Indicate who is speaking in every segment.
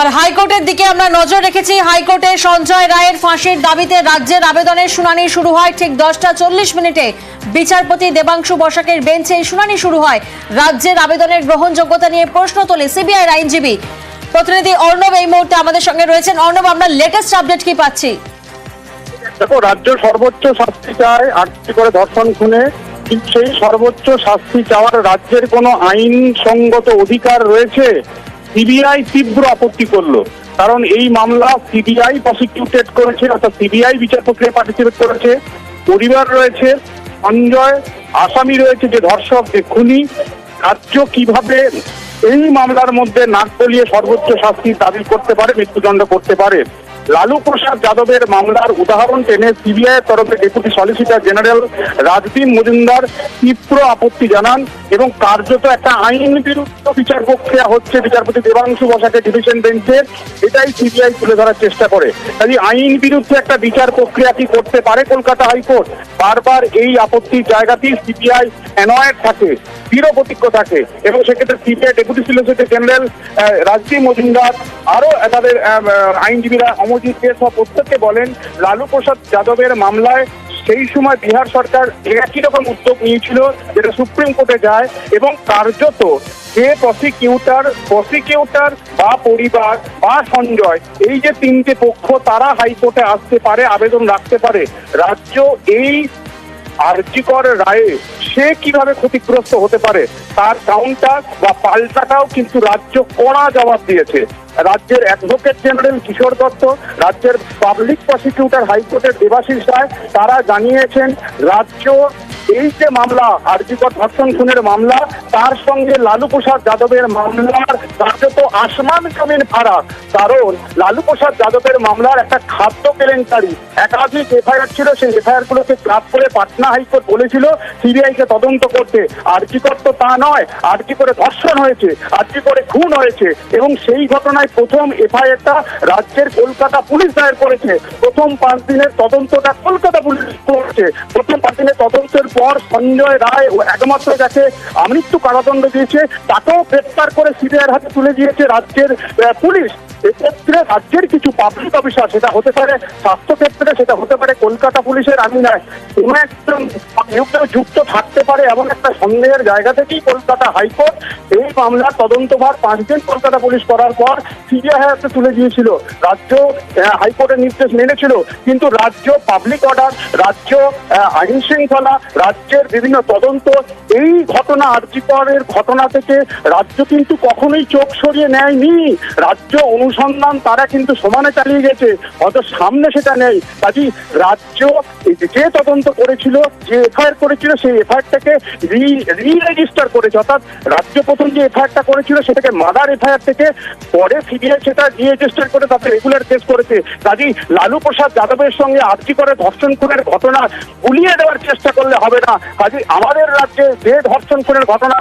Speaker 1: আর হাইকোর্টের দিকে আমরা নজর রেখেছি। হাইকোর্টে সঞ্জয় রায়ের ফাঁসির দাবিতে রাজ্যের আবেদনের শুনানি শুরু হয় ঠিক দশটা চল্লিশ মিনিটে। বিচারপতি দেবাংশু বসাকের বেঞ্চে শুনানি শুরু হয়। রাজ্যের আবেদনের গ্রহণযোগ্যতা নিয়ে প্রশ্ন তোলে সিবিআই আইনজীবী। প্রতিনিধি অর্ণব এই মুহূর্তে আমাদের সঙ্গে রয়েছেন। অর্ণব, আমরা লেটেস্ট আপডেট কি পাচ্ছি?
Speaker 2: দেখো, রাজ্য সর্বোচ্চ শাস্তি চায় আটটি করে ধর্ষণ খুনে। সেই সর্বোচ্চ শাস্তি চাওয়ার রাজ্যের কোনো আইনসঙ্গত অধিকার রয়েছে? সিবিআই তীব্র আপত্তি করল। কারণ এই মামলা সিবিআই প্রসিকিউটেড করেছে, অর্থাৎ সিবিআই বিচার প্রক্রিয়া পার্টিসিপেট করেছে। পরিবার রয়েছে, সঞ্জয়, আসামি রয়েছে যে ধর্ষক, যে খুনি। রাজ্য কীভাবে এই মামলার মধ্যে নাক গলিয়ে সর্বোচ্চ শাস্তি দাবি করতে পারে, মৃত্যুদণ্ড করতে পারে লালু প্রসাদ যাদবের মামলার উদাহরণ টেনে সিবিআই এর তরফে deputy solicitor general Rajdeep Majumdar তীব্র আপত্তি জানান এবং কার্যত একটা আইন বিরুদ্ধ বিচার প্রক্রিয়া হচ্ছে বিচারপতি দেবাংশু বসাকে ডিভিশন বেঞ্চে, এটাই সিবিআই তুলে ধরার চেষ্টা করে। কাজে আইন বিরুদ্ধে একটা বিচার প্রক্রিয়া কি করতে পারে কলকাতা হাইকোর্ট? বারবার এই আপত্তির জায়গাতেই সিবিআই অ্যানয়েড থাকে। দৃঢ় থাকে এবং সেক্ষেত্রে CBI deputy solicitor general Rajdeep Majumdar আরও তাদের আইনজীবীরা অমরজিৎ দে সব প্রত্যেককে বলেন, লালু প্রসাদ যাদবের মামলায় সেই সময় বিহার সরকার একই রকম উদ্যোগ নিয়েছিল যেটা সুপ্রিম কোর্টে যায় এবং কার্যত যে প্রসিকিউটার প্রসিকিউটার বা পরিবার বা সঞ্জয়, এই যে তিনটে পক্ষ তারা হাইকোর্টে আসতে পারে, আবেদন রাখতে পারে। রাজ্য এই আর্যিকর রায়ে? সে কীভাবে ক্ষতিগ্রস্ত হতে পারে? তার কাউন্টার বা পাল্টাটাও কিন্তু রাজ্য কড়া জবাব দিয়েছে। রাজ্যের অ্যাডভোকেট জেনারেল কিশোর দত্ত, রাজ্যের পাবলিক প্রসিকিউটর হাইকোর্টের দেবাশিস রায়, তারা জানিয়েছেন, রাজ্য এই যে মামলা আরজিকর ধর্ষণ খুনের মামলা, তার সঙ্গে লালু প্রসাদ যাদবের মামলার কার্যত আসমান জমিন ফারাক। কারণ লালু প্রসাদ যাদবের মামলার একটা খাদ্য কেলেঙ্কারি। একাধিক এফআইআর ছিল, সেই এফআইআর গুলোকে ক্লাব করে পাটনা হাইকোর্ট বলেছিল, সিবিআই কে তদন্ত করতে। আরজিকর তো তা নয় আরজি করে ধর্ষণ হয়েছে আরজি করে খুন হয়েছে। এবং সেই ঘটনায় প্রথম এফআইআরটা রাজ্যের কলকাতা পুলিশ দায়ের করেছে। প্রথম পাঁচ দিনের তদন্তটা কলকাতা পুলিশ করেছে। প্রথম পাঁচ দিনের তদন্তের পর সঞ্জয় রায় একমাত্র যাকে আমৃত্যু কারাদণ্ড দিয়েছে, তাকেও গ্রেপ্তার করে সিবিআইয়ের হাতে তুলে দিয়েছে রাজ্যের পুলিশ। এক্ষেত্রে রাজ্যের কিছু পাবলিক অফিসার সেটা হতে পারে স্বাস্থ্য ক্ষেত্রে সেটা হতে পারে কলকাতা পুলিশের, আমি নয় কোনো একজন নিয়োগে যুক্ত থাকতে পারে এমন একটা সন্দেহের জায়গা থেকেই কলকাতা হাইকোর্ট এই মামলার তদন্তভার পাঁচ কলকাতা পুলিশ করার পর সিবিআই হাতে তুলে দিয়েছিল। রাজ্য হাইকোর্টের নির্দেশ মেনেছিল, কিন্তু রাজ্য পাবলিক অর্ডার রাজ্য আইন শৃঙ্খলা রাজ্যের বিভিন্ন তদন্ত, এই ঘটনা আর্যিকরের ঘটনা থেকে রাজ্য কিন্তু কখনোই চোখ সরিয়ে নেয়নি। রাজ্য অনুসন্ধান তারা কিন্তু সমানে চালিয়ে গেছে, হয়তো সামনে সেটা নেই। কাজী রাজ্য যে- তদন্ত করেছিল, যে এফআইআর করেছিল, সেই এফআইআরটাকে রি রি রেজিস্টার করেছে। অর্থাৎ রাজ্য প্রথম যে এফআইআরটা করেছিল, সেটাকে মাদার এফআইআর থেকে পরে সিবিআই সেটা রি রেজিস্টার করে তাতে রেগুলার কেস করেছে। কাজী লালু প্রসাদ যাদবের সঙ্গে আর্জি করে ধর্ষণ খুনের ঘটনা গুলিয়ে দেওয়ার চেষ্টা করলে হবে। না। কাজে আমাদের রাজ্যে যে ধর্ষণ খুনের ঘটনা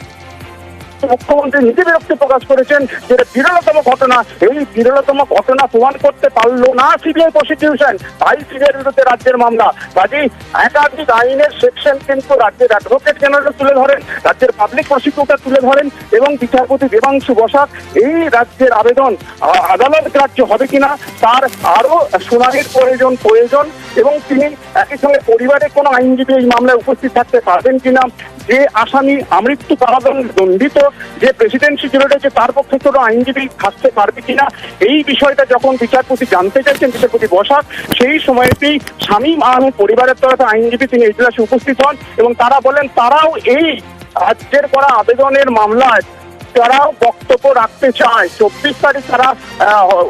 Speaker 2: মুখ্যমন্ত্রী নিজে বিরক্তি প্রকাশ করেছেন যেটা বিরলতম ঘটনা, এই বিরলতম ঘটনা প্রমাণ করতে পারল না সিবিআই প্রসিকিউশন। তাই সিবিআই বিরুদ্ধে রাজ্যের মামলা। কাজেই একাধিক আইনের সেকশন কিন্তু রাজ্যের অ্যাডভোকেট জেনারেল তুলে ধরেন, রাজ্যের পাবলিক প্রসিকিউটর তুলে ধরেন এবং বিচারপতি দেবাংশু বসাক, এই রাজ্যের আবেদন আদালত গ্রাহ্য হবে কিনা, তার আরও শুনানির প্রয়োজন প্রয়োজন এবং তিনি একই সঙ্গে পরিবারের কোনো আইনজীবী এই মামলায় উপস্থিত থাকতে পারবেন কিনা যে আসামি আমৃত্যু কারাদণ্ড দণ্ডিত, যে প্রেসিডেন্সি জুড়ে রয়েছে, তার পক্ষে কোনো আইনজীবী থাকতে পারবে কিনা? এই বিষয়টা যখন বিচারপতি জানতে চাইছেন, বিচারপতি বসাক, সেই সময়তেই স্বামী আহমেদ পরিবারের তরফে আইনজীবী তিনি এজলাসে উপস্থিত হন এবং তারা বলেন, তারাও এই রাজ্যের করা আবেদনের মামলায় তারাও বক্তব্য রাখতে চায়, চব্বিশ তারিখ তারা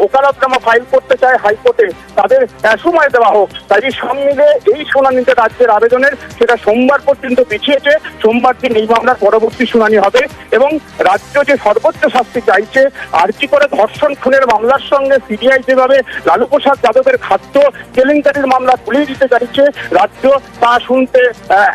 Speaker 2: ওকালতনামা ফাইল করতে চায় হাইকোর্টে, তাদের সময় দেওয়া হোক। তাই সব মিলে এই শুনানিতে রাজ্যের আবেদনের সেটা সোমবার পর্যন্ত পিছিয়েছে। সোমবার দিন এই মামলার পরবর্তী শুনানি হবে এবং রাজ্য যে সর্বোচ্চ শাস্তি চাইছে আর কি করে ধর্ষণ খুনের মামলার সঙ্গে সিবিআই যেভাবে লালু প্রসাদ যাদবের খাদ্য কেলেঙ্কারির মামলা তুলে দিতে চাইছে, রাজ্য তা শুনতে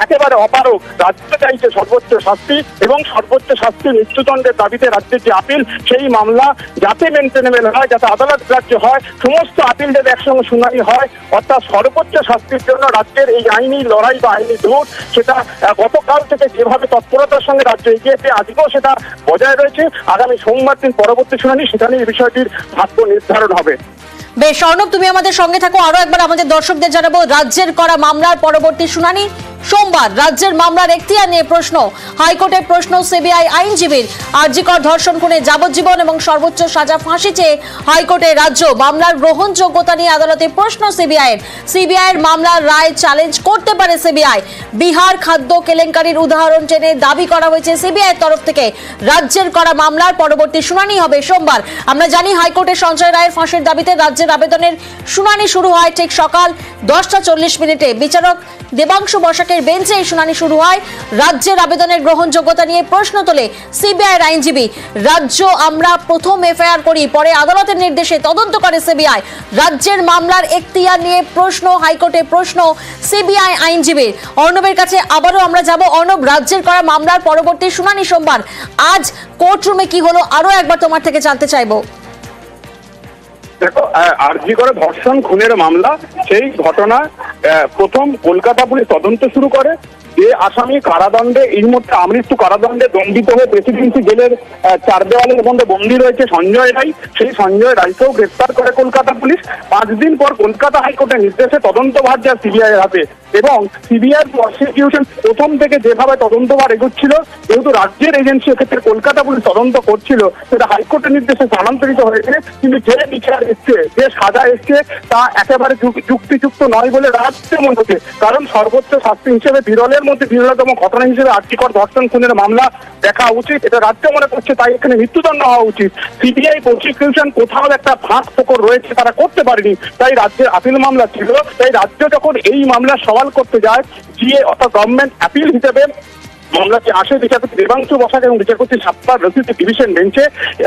Speaker 2: একেবারে অপারক রাজ্য চাইছে সর্বোচ্চ শাস্তি এবং সর্বোচ্চ শাস্তি মৃত্যুদণ্ডের দাবিতে রাজ্যের যে আপিল, সেই মামলা যাতে মেনটেনেবেল হয়, যাতে আদালত রাজ্য হয়, সমস্ত আপিল যাতে একসঙ্গে শুনানি হয়, অর্থাৎ সর্বোচ্চ শাস্তির জন্য রাজ্যের এই আইনি লড়াই বা আইনি দৌড় সেটা গতকাল থেকে যেভাবে তৎপরতার সঙ্গে রাজ্য এগিয়েছে আজকেও সেটা বজায় রয়েছে। আগামী সোমবার দিন পরবর্তী শুনানি সেখানে এই বিষয়টির ভাগ্য নির্ধারণ হবে।
Speaker 1: বেশ, অর্ণব, তুমি আমাদের সঙ্গে থাকো। আরও একবার আমাদের দর্শকদের জানাব, রাজ্যের করা মামলার পরবর্তী শুনানি। সোমবার রাজ্যের মামলার এখতিয়ার নিয়ে প্রশ্ন। হাইকোর্টের প্রশ্ন সিবিআই আইনজীবীর। আরজিকর ধর্ষণ খুনে যাবজ্জীবন এবং সর্বোচ্চ সাজা ফাঁসি চেয়ে হাইকোর্টে রাজ্য মামলার গ্রহণযোগ্যতা নিয়ে আদালতে প্রশ্ন সিবিআই এর সিবিআই এর মামলার রায় চ্যালেঞ্জ করতে পারে সিবিআই। বিহার খাদ্য কেলেঙ্কারির উদাহরণ টেনে দাবি করা হয়েছে সিবিআই এর তরফ থেকে। রাজ্যের করা মামলার পরবর্তী শুনানি হবে সোমবার। আমরা জানি হাইকোর্টে সঞ্জয় রায়ের ফাঁসির দাবিতে রাজ্যের আবেদনের শুনানি শুরু হয় ঠিক সকাল দশটা চল্লিশ মিনিটে। বিচারক দেবাংশু বসাকের বেঞ্চে শুনানি শুরু হয়। রাজ্যের আবেদনের গ্রহণযোগ্যতা নিয়ে প্রশ্ন তোলে সিবিআইয়ের আইনজীবী। রাজ্য আমরা প্রথম এফআইআর করি, পরে আদালতের নির্দেশে তদন্ত করে সিবিআই। রাজ্যের মামলার এখতিয়ার নিয়ে প্রশ্ন, হাইকোর্টে প্রশ্ন সিবিআই আইনজীবীর। অর্ণবের কাছে আবারও আমরা যাব। অর্ণব, রাজ্যের করা মামলার পরবর্তী শুনানি সোমবার। আজ কোর্টরুমে কি হলো? আরও একবার তোমার থেকে জানতে চাইব।
Speaker 2: দেখো আরজি করে ধর্ষণ খুনের মামলা সেই ঘটনা প্রথম কলকাতা পুলিশ তদন্ত শুরু করে। যে আসামি কারাদণ্ডে, এই মুহূর্তে আমৃত্যু কারাদণ্ডে দণ্ডিত হয়ে প্রেসিডেন্সি জেলের চার দেওয়ালের মধ্যে বন্দী রয়েছে সঞ্জয় রায়। সেই সঞ্জয় রায়কেও গ্রেপ্তার করে কলকাতা পুলিশ। পাঁচ দিন পর কলকাতা হাইকোর্টের নির্দেশে তদন্তভার যায় সিবিআই এর হাতে। এবং সিবিআই প্রসিকিউশন প্রথম থেকে যেভাবে তদন্তভার এগোচ্ছিল, যেহেতু রাজ্যের এজেন্সি ক্ষেত্রে কলকাতা পুলিশ তদন্ত করছিল, সেটা হাইকোর্টের নির্দেশে স্থানান্তরিত হয়েছে। কিন্তু যে বিচার এসছে, যে সাজা এসছে, তা একেবারে যুক- যুক্তিযুক্ত নয় বলে রাজ্য মনে হচ্ছে। কারণ সর্বোচ্চ শাস্তি হিসেবে বিরলের মধ্যে বিরলতম ঘটনা হিসেবে আর্থিকর ধর্ষণ খুনের মামলা দেখা উচিত। এটা রাজ্য মনে করছে তাই এখানে মৃত্যুদণ্ড হওয়া উচিত। সিবিআই প্রসিকিউশন কোথাও একটা ফাঁক ফোকর রয়েছে, তারা করতে পারেনি। তাই রাজ্যের আপিল মামলা ছিল। তাই রাজ্য যখন এই মামলা সওয়াল করতে যায়, জিএ অর্থাৎ গভর্নমেন্ট অ্যাপিল হিসেবে মামলাটি আসে বিচারপতি দেবাংশু বসাক এবং বিচারপতি সাতবার রচিত ডিভিশন বেঞ্চে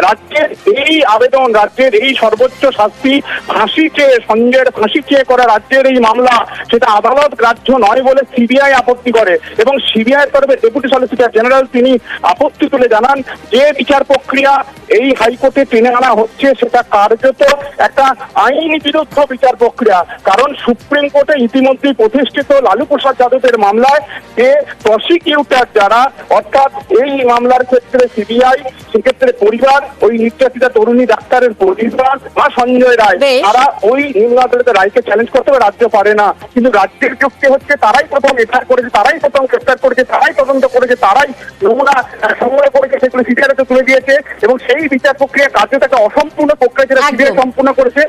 Speaker 2: রাজ্যের এই আবেদন, রাজ্যের এই সর্বোচ্চ শাস্তি, ফাঁসি চেয়ে, সঞ্জয়ের ফাঁসি চেয়ে করা রাজ্যের এই মামলা, সেটা আদালত গ্রাহ্য নয় বলে সিবিআই আপত্তি করে এবং সিবিআই তরফে ডেপুটি সলিসিটর জেনারেল তিনি আপত্তি তুলে জানান যে বিচার প্রক্রিয়া এই হাইকোর্টে টেনে আনা হচ্ছে, সেটা কার্যত একটা আইন বিরুদ্ধ বিচার প্রক্রিয়া। কারণ সুপ্রিম কোর্টে ইতিমধ্যেই প্রতিষ্ঠিত লালু প্রসাদ যাদবের মামলায় যে প্রসিকিউটর যারা অর্থাৎ এই মামলার ক্ষেত্রে সিবিআই সেক্ষেত্রে পরিবার ওই নির্যাতিতা তরুণী ডাক্তারের পরিবার বা সঞ্জয় রায় তারা ওই নিম্ন আদালতের রায়কে চ্যালেঞ্জ করতে হবে রাজ্য পারে না। কিন্তু রাজ্যের যুক্তি হচ্ছে তারাই প্রথম এফআইআর করেছে তারাই প্রথম গ্রেপ্তার করেছে তারাই তদন্ত করেছে তারাই নমুনা সংগ্রহ করেছে সেগুলো সিবিআইতে তুলে দিয়েছে এবং সেই বিচার প্রক্রিয়া কার্যত একটা অসম্পূর্ণ প্রক্রিয়া যেটা সিবিআই সম্পূর্ণ করেছে।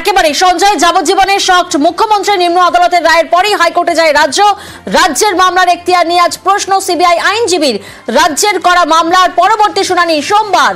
Speaker 1: একেবারে সঞ্জয়, যাবজ্জীবনের শখ। মুখ্যমন্ত্রী নিম্ন আদালতের রায়ের পরেই হাইকোর্টে যায় রাজ্য। রাজ্যের মামলার এখতিয়ার নিয়ে আজ প্রশ্ন সিবিআই আইনজীবীর। রাজ্যের করা মামলার পরবর্তী শুনানি সোমবার।